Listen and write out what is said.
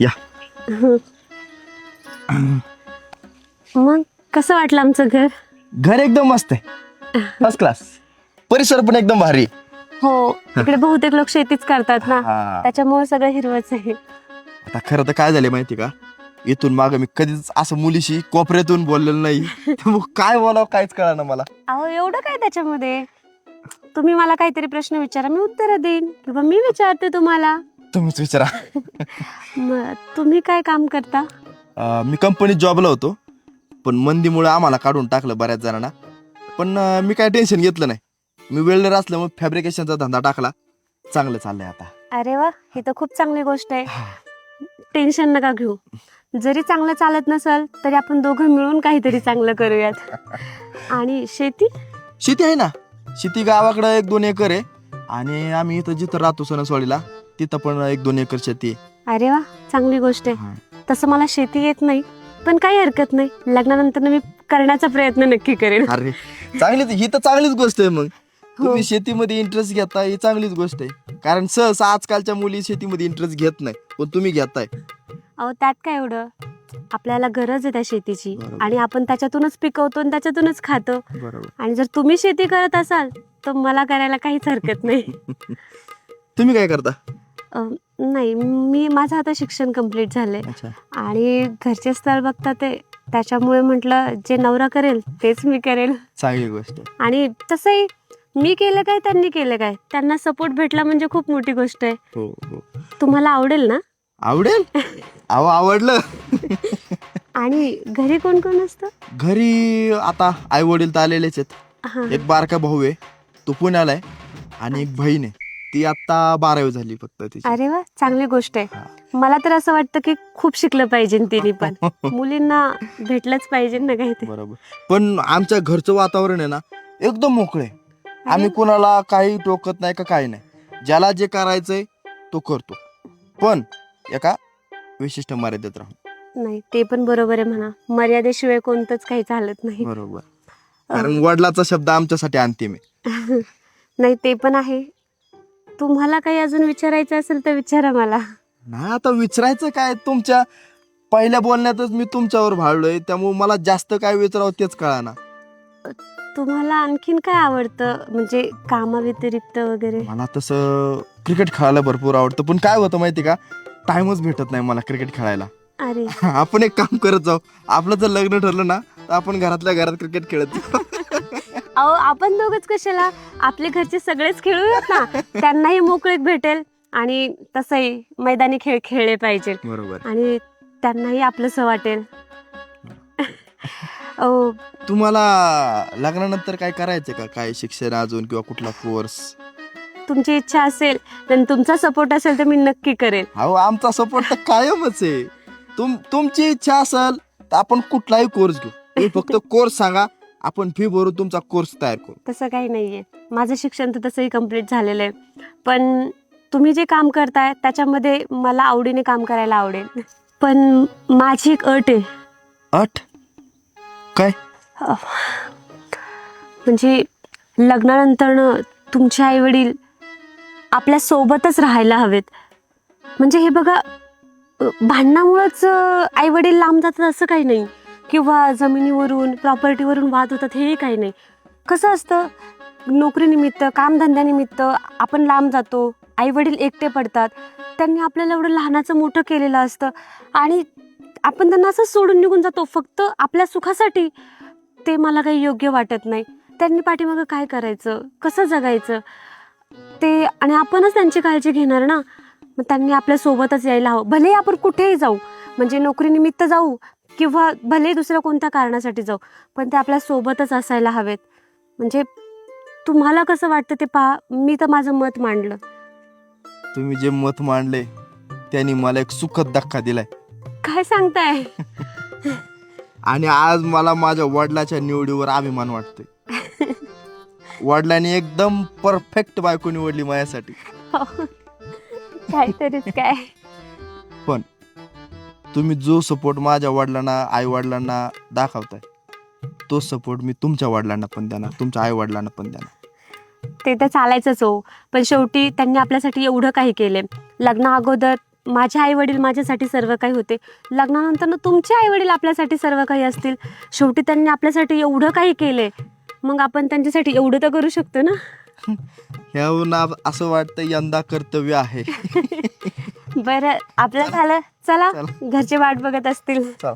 या. मग कसं वाटलं आमचं घर? घर एकदम मस्त आहे. फर्स्ट क्लास परिसर पण एकदम भारी हो इकडे बहुतेक लोक शेतीच करतात ना. हा. त्याच्यामुळे सगळं हिरवच आहे. आता खरं तर काय झालं माहिती का? इथून माग मी कधीच असं मुलीशी कोपऱ्यातून बोललेलं नाही. त्यामुळं काय बोलावं काहीच कळा ना मला. अहो एवढं काय त्याच्यामध्ये? तुम्ही मला काहीतरी प्रश्न विचारा मी उत्तर देईन. किंवा मी विचारते तुम्हाला. तुम्हीच विचारा. तुम्ही काय काम करता? अं, मी कंपनीत जॉबला होतो. पण मंदीमुळे आम्हाला काढून टाकलं बऱ्याच जणांना. पण अं, मी काय टेन्शन घेतलं नाही. मी वेल्डर असल्यामुळे फॅब्रिकेशनचा धंदा टाकला. चांगलं चाललंय आता. अरे वा ही तर खूप चांगली गोष्ट आहे. टेन्शन नका घेऊ. जरी चांगलं चालत नसल तरी आपण दोघं मिळून काहीतरी चांगलं करूयात. आणि शेती? शेती आहे ना. शेती गावाकडं एक दोन एकर आहे. आणि आम्ही इथं जिथं राहतो सणसवाडीला तिथं पण एक दोन एकर शेती आहे. अरे वा चांगली गोष्ट आहे. तसं मला शेती येत नाही पण काही हरकत नाही. लग्नानंतर मी करण्याचा प्रयत्न नक्की करेन. अरे चांगलीच ही तर चांगलीच गोष्ट आहे मग. हो. तुम्ही शेतीमध्ये इंटरेस्ट घेता ही चांगलीच गोष्ट आहे. कारण सहसा आजकालच्या मुली शेतीमध्ये इंटरेस्ट घेत नाही पण तुम्ही घेताय. अहो त्यात काय एवढं? आपल्याला गरज आहे त्या शेतीची. आणि आपण त्याच्यातूनच पिकवतो आणि त्याच्यातूनच खातो. आणि जर तुम्ही शेती करत असाल तर मला करायला काहीच हरकत नाही. तुम्ही काय करता? नाही मी माझं आता शिक्षण कंप्लीट झालंय. अच्छा. आणि घरचे स्थळ बघतात ते त्याच्यामुळे म्हटलं जे नवरा करेल तेच मी करेल. चांगली गोष्ट आहे. आणि तसंही मी केलं काय त्यांनी केलं काय? त्यांना सपोर्ट भेटला म्हणजे खूप मोठी गोष्ट आहे. हो हो. तुम्हाला आवडेल ना? आवडेल? अहो आवडलं. आणि घरी कोण कोण असतं? घरी आता आई वडील तर आलेलेच आहेत. हां. एक बारका भाऊ आहे तो पुण्याला आहे आणि एक बहीण आहे. ती आता बारावी झाली फक्त तिची. अरे वा चांगली गोष्ट. आहे. मला तर असं वाटतं की खूप शिकलं पाहिजे तिने पण. मुलींना भेटलंच पाहिजे ना काहीतरी बरोबर. पण आमच्या घरचं वातावरण आहे ना एकदम मोकळे आम्ही कोणाला काही टोकत नाही का काही नाही. ज्याला जे करायचंय तो करतो. पण एका विशिष्ट मर्यादेत राहून. नाही ते पण बरोबर आहे म्हणा. मर्यादेशिवाय कोणतंच काही चालत नाही. बरोबर. कारण वडिलाचा शब्द आमच्यासाठी अंतिम आहे. नाही ते पण आहे. तुम्हाला काही अजून विचारायचं असेल तर विचारा मला. नाही आता विचारायचं काय? तुमच्या पहिल्या बोलण्यातच मी तुमच्यावर भाळलोय त्यामुळे मला जास्त काय विचारावं तेच कळा ना तुम्हाला आणखीन काय आवडतं? म्हणजे कामाव्यतिरिक्त वगैरे? मला तसं क्रिकेट खेळायला भरपूर आवडतं पण काय होतं माहिती का? टाइमच भेटत नाही मला क्रिकेट खेळायला. अरे. आपण एक काम करत जाऊ. आपलं जर लग्न ठरलं ना तर आपण घरातल्या घरात क्रिकेट खेळत जाऊ. अहो आपण दोघच कशाला? आपले घरचे सगळेच खेळूयात ना. त्यांनाही मोकळीक भेटेल आणि तसंही मैदानी खेळ खेळले पाहिजे. बरोबर. आणि त्यांनाही आपलंसं वाटेल. अहो तुम्हाला लग्नानंतर काय करायचं का? काय शिक्षण अजून किंवा कुठला कोर्स तुमची इच्छा असेल आणि तुमचा सपोर्ट असेल तर मी नक्की करेल. अहो आमचा सपोर्ट तर कायमच आहे. तुम तुमची इच्छा असेल तर आपण कुठलाही कोर्स घेऊ. तुम्ही फक्त कोर्स सांगा. आपण फी भरू तुमचा कोर्स तयार करू. तसं काही नाहीये. माझं शिक्षण तर तसंही कंप्लीट झालेलं आहे. पण तुम्ही जे काम करताय त्याच्यामध्ये मला आवडीने काम करायला आवडेल. पण माझी एक अट आहे. अट? काय? म्हणजे लग्नानंतर तुमचे आई वडील आपल्या सोबतच राहायला हवेत. म्हणजे हे बघा अ, भांडणामुळंच आई वडील लांब जातात असं काही नाही. किंवा जमिनीवरून प्रॉपर्टीवरून वाद होतात हेही काही नाही. कसं असतं? नोकरीनिमित्त कामधंद्यानिमित्त आपण लांब जातो आई वडील एकटे पडतात त्यांनी आपल्याला एवढं लहानाचं मोठं केलेलं असतं आणि आपण त्यांना असं सोडून निघून जातो फक्त आपल्या सुखासाठी ते मला काही योग्य वाटत नाही. त्यांनी पाठीमागं काय करायचं? कसं जगायचं? ते आणि आपणच त्यांची काळजी घेणार ना? मग त्यांनी आपल्या सोबतच यायला हवं. भलेही आपण कुठेही जाऊ म्हणजे नोकरीनिमित्त जाऊ किंवा भले दुसऱ्या कोणत्या कारणासाठी जाऊ पण ते आपल्या सोबतच असायला हवेत. म्हणजे तुम्हाला कसं वाटतं ते पहा मी तर माझं मत मांडलं. तुम्ही जे मत मांडले त्यांनी मला एक सुखद धक्का दिलाय. काय सांगताय? आणि आज मला माझ्या वडिलाच्या निवडीवर अभिमान वाटतोय. वडिलांनी एकदम परफेक्ट बायको निवडली माझ्यासाठी. काहीतरीच काय. पण तुम्ही जो सपोर्ट माझ्या वडिलांना आई वडिलांना दाखवताय तो सपोर्ट मी तुमच्या वडिलांना पण देणार तुमच्या आई वडिलांना पण देणार. ते तर चालायचंच हो पण शेवटी त्यांनी आपल्यासाठी एवढं काही केले लग्ना अगोदर माझे आई वडील माझ्यासाठी सर्व काही होते. लग्नानंतर ना तुमचे आई वडील आपल्यासाठी सर्व काही असतील. शेवटी त्यांनी आपल्यासाठी एवढं काही केलंय. मग आपण त्यांच्यासाठी एवढं तर करू शकतो ना? ह्याहून आप- असं वाटतं यंदा कर्तव्य आहे. बरं आपलं झालं. चला. घरचे वाट बघत असतील. चला.